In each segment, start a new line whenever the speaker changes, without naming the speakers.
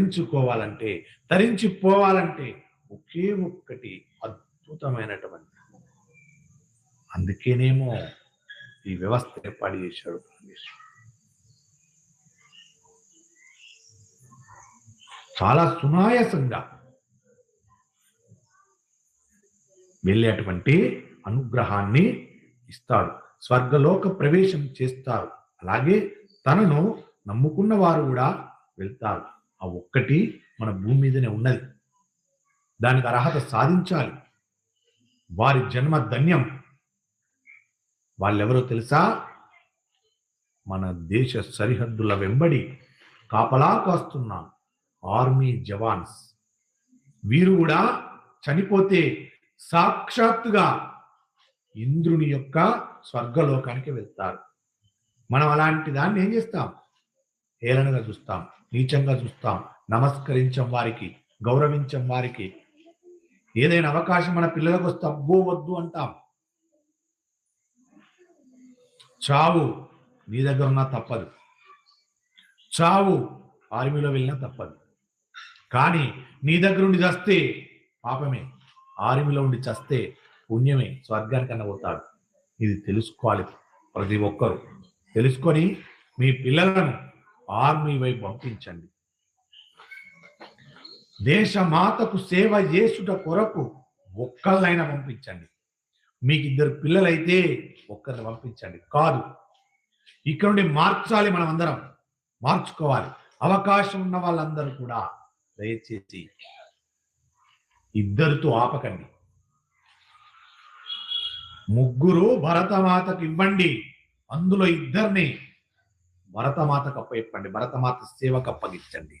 ధరించుకోవాలంటే తరించిపోవాలంటే ఒకే ఒక్కటి అద్భుతమైనటువంటి అందుకేనేమో ఈ వ్యవస్థ ఏర్పాటు చేశాడు పరమేశ్వరుడు. చాలా సునాయాసంగా వెళ్ళేటువంటి అనుగ్రహాన్ని ఇస్తాడు. స్వర్గలోక ప్రవేశం చేస్తారు అలాగే తనను నమ్ముకున్న వారు కూడా వెళ్తారు. ఆ ఒక్కటి మన భూమి మీదనే ఉన్నది. దానికి అర్హత సాధించాలి. వారి జన్మ ధన్యం. వాళ్ళెవరో తెలుసా? మన దేశ సరిహద్దుల వెంబడి కాపలా కాస్తున్న ఆర్మీ జవాన్స్. వీరు కూడా చనిపోతే సాక్షాత్తుగా ఇంద్రుని యొక్క స్వర్గలోకానికి వెళ్తారు. మనం అలాంటి దాన్ని ఏం చేస్తాం? హేళనగా చూస్తాం. నీచంగా చూస్తాం. నమస్కరించం వారికి గౌరవించం వారికి. ఏదైనా అవకాశం మన పిల్లలకు వస్తే అబ్బో వద్దు అంటాం. చావు నీ దగ్గర ఉన్నా తప్పదు. చావు ఆర్మీలో వెళ్ళినా తప్పదు. కానీ నీ దగ్గర ఉండి చస్తే పాపమే. ఆర్మీలో ఉండి చస్తే పుణ్యమే. స్వర్గానికన్నా పోతాడు. ఇది తెలుసుకోవాలి ప్రతి ఒక్కరు. తెలుసుకొని మీ పిల్లలను ఆర్మీ వైపు పంపించండి. దేశ మాతకు సేవ చేసుట కొరకు ఒక్కళ్ళైనా పంపించండి. మీకు ఇద్దరు పిల్లలైతే ఒక్కరిని పంపించండి. కాదు ఇక్కడ నుండి మార్చాలి మనం అందరం మార్చుకోవాలి. అవకాశం ఉన్న వాళ్ళందరూ కూడా దయచేసి ఇద్దరితో ఆపకండి. ముగ్గురు భరతమాతకు ఇవ్వండి. అందులో ఇద్దరిని భరతమాతకు అప్పచెప్పండి భరతమాత సేవకు అప్పగించండి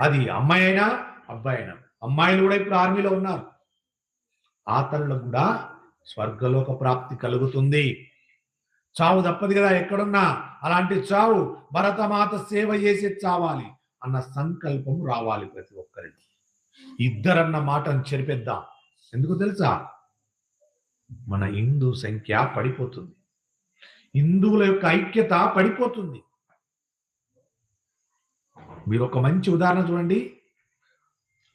అది అమ్మాయి అయినా అబ్బాయి అయినా. అమ్మాయిలు కూడా ఇప్పుడు ఆర్మీలో ఉన్నారు. ఆ కూడా స్వర్గలోక ప్రాప్తి కలుగుతుంది. చావు తప్పదు కదా ఎక్కడున్నా? అలాంటి చావు భరతమాత సేవ చేసి చావాలి అన్న సంకల్పం రావాలి ప్రతి ఒక్కరికి. ఇద్దరన్న మాటను చెరిపేద్దాం. ఎందుకు తెలుసా? మన హిందూ సంఖ్య పడిపోతుంది. హిందువుల యొక్క ఐక్యత పడిపోతుంది. మీరు ఒక మంచి ఉదాహరణ చూడండి.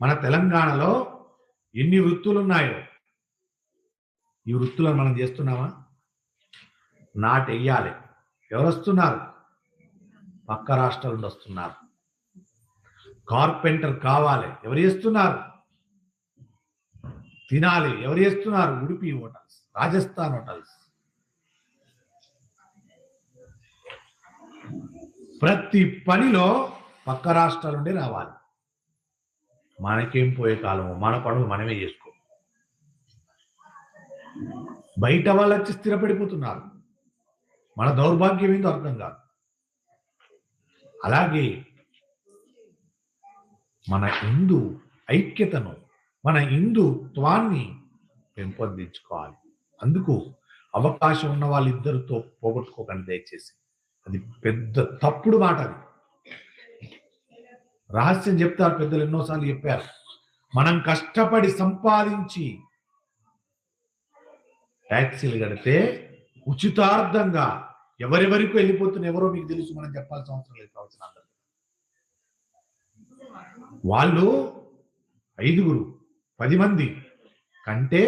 మన తెలంగాణలో ఎన్ని వృత్తులు ఉన్నాయో ఈ వృత్తులను మనం చేస్తున్నామా? నాటెయ్యాలి. ఎవరు వస్తున్నారు పక్క రాష్ట్రాల నుండి వస్తున్నారు. కార్పెంటర్ కావాలి. ఎవరు చేస్తున్నారు? తినాలి. ఎవరు చేస్తున్నారు? Udupi hotels Rajasthan hotels. ప్రతి పనిలో పక్క రాష్ట్రాల నుండి రావాలి. మనకేం పోయే కాలము? మన పనులు మనమే చేసుకో. బయట వాళ్ళు వచ్చి స్థిరపడిపోతున్నారు. మన దౌర్భాగ్యం ఏందో అర్థం కాదు. అలాగే మన హిందూ ఐక్యతను మన హిందుత్వాన్ని పెంపొందించుకోవాలి. అందుకు అవకాశం ఉన్న వాళ్ళిద్దరితో పోగొట్టుకోకండి దయచేసి. అది పెద్ద తప్పుడు మాట అది రహస్యం చెప్తారు పెద్దలు ఎన్నోసార్లు చెప్పారు. మనం కష్టపడి సంపాదించి ట్యాక్సీలు కడితే ఉచితార్థంగా ఎవరెవరికి వెళ్ళిపోతున్న ఎవరో మీకు తెలుసు మనం చెప్పాల్సిన అవసరం లేదు కావాల్సిన వాళ్ళు ఐదుగురు పది మంది కంటే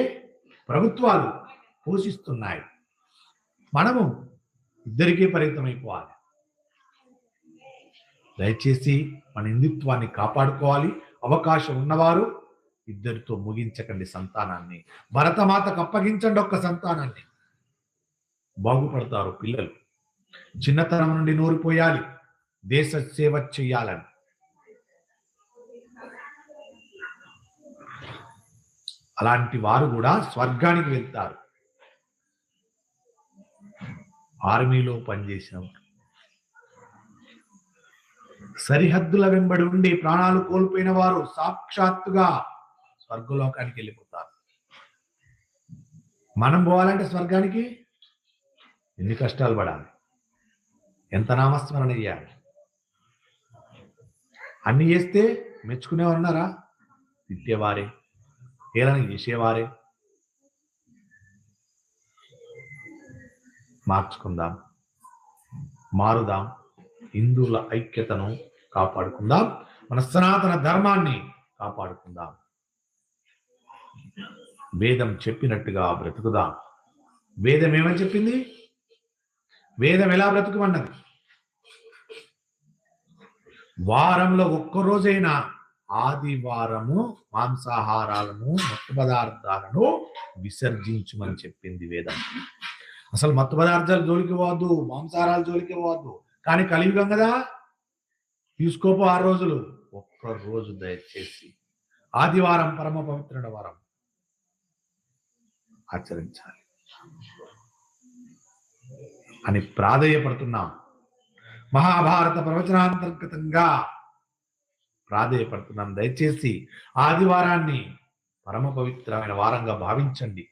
ప్రభుత్వాలు పోషిస్తున్నాయి. మనము ఇద్దరికీ అయిపోవాలి దయచేసి మన హిందుత్వాన్ని కాపాడుకోవాలి. అవకాశం ఉన్నవారు ఇద్దరితో ముగించకండి సంతానాన్ని. భరతమాతకు అప్పగించండి ఒక్క సంతానాన్ని. బాగుపడతారు పిల్లలు. చిన్నతనం నుండి నూరిపోయాలి. దేశ సేవ చెయ్యాలని అలాంటి వారు కూడా స్వర్గానికి వెళ్తారు. ఆర్మీలో పనిచేసిన వారు. సరిహద్దుల వెంబడి ఉండి ప్రాణాలు కోల్పోయిన వారు సాక్షాత్తుగా స్వర్గలోకానికి వెళ్ళిపోతారు. మనం పోవాలంటే స్వర్గానికి ఎన్ని కష్టాలు పడాలి? ఎంత నామస్మరణ చేయాలి? అన్ని చేస్తే మెచ్చుకునేవారు ఉన్నారా తిట్టేవారే హేళన చేసేవారే. మార్చుకుందాం మారుదాం. హిందువుల ఐక్యతను కాపాడుకుందాం. మన సనాతన ధర్మాన్ని కాపాడుకుందాం. వేదం చెప్పినట్టుగా బ్రతుకుదాం. వేదం ఏమని చెప్పింది? వేదం ఎలా బ్రతుకుమన్నది? వారంలో ఒక్కరోజైనా ఆదివారము మాంసాహారాలను మత్తు పదార్థాలను విసర్జించుమని చెప్పింది వేదం. అసలు మత్తు పదార్థాలు జోలికి పోవద్దు మాంసాహారాలు జోలికి పోవద్దు. కానీ కలియుగం కదా. తీసుకోపో ఆరు రోజులు. ఒక్క రోజు దయచేసి ఆదివారం పరమ పవిత్రుడ వారం. ఆచరించాలి. అని ప్రాధేయపడుతున్నాం. మహాభారత ప్రవచనాంతర్గతంగా ప్రాధేయపడుతున్నాం. దయచేసి ఆదివారాన్ని పరమ పవిత్రమైన వారంగా భావించండి.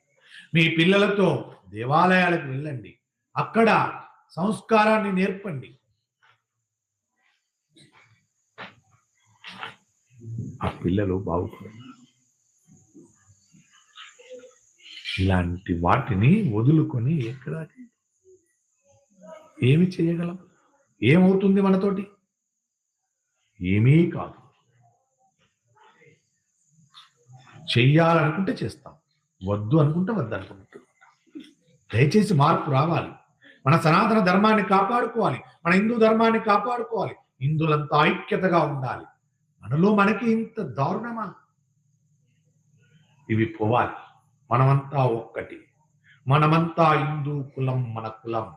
మీ పిల్లలతో దేవాలయాలకు వెళ్ళండి. అక్కడ సంస్కారాన్ని నేర్పండి. ఆ పిల్లలు బాగుపడతారు. ఇలాంటి వాటిని వదులుకొని ఎక్కడ ఏమి చేయగలం? ఏమవుతుంది మనతోటి? ఏమీ కాదు. చెయ్యాలనుకుంటే చేస్తాం. వద్దు అనుకుంటే వద్దు అనుకుంటూ. దయచేసి మార్పు రావాలి. మన సనాతన ధర్మాన్ని కాపాడుకోవాలి. మన హిందూ ధర్మాన్ని కాపాడుకోవాలి. హిందులంతా ఐక్యతగా ఉండాలి. మనలో మనకి ఇంత దారుణమా? ఇవి పోవాలి. మనమంతా ఒక్కటి. మనమంతా హిందూ కులం మన కులం.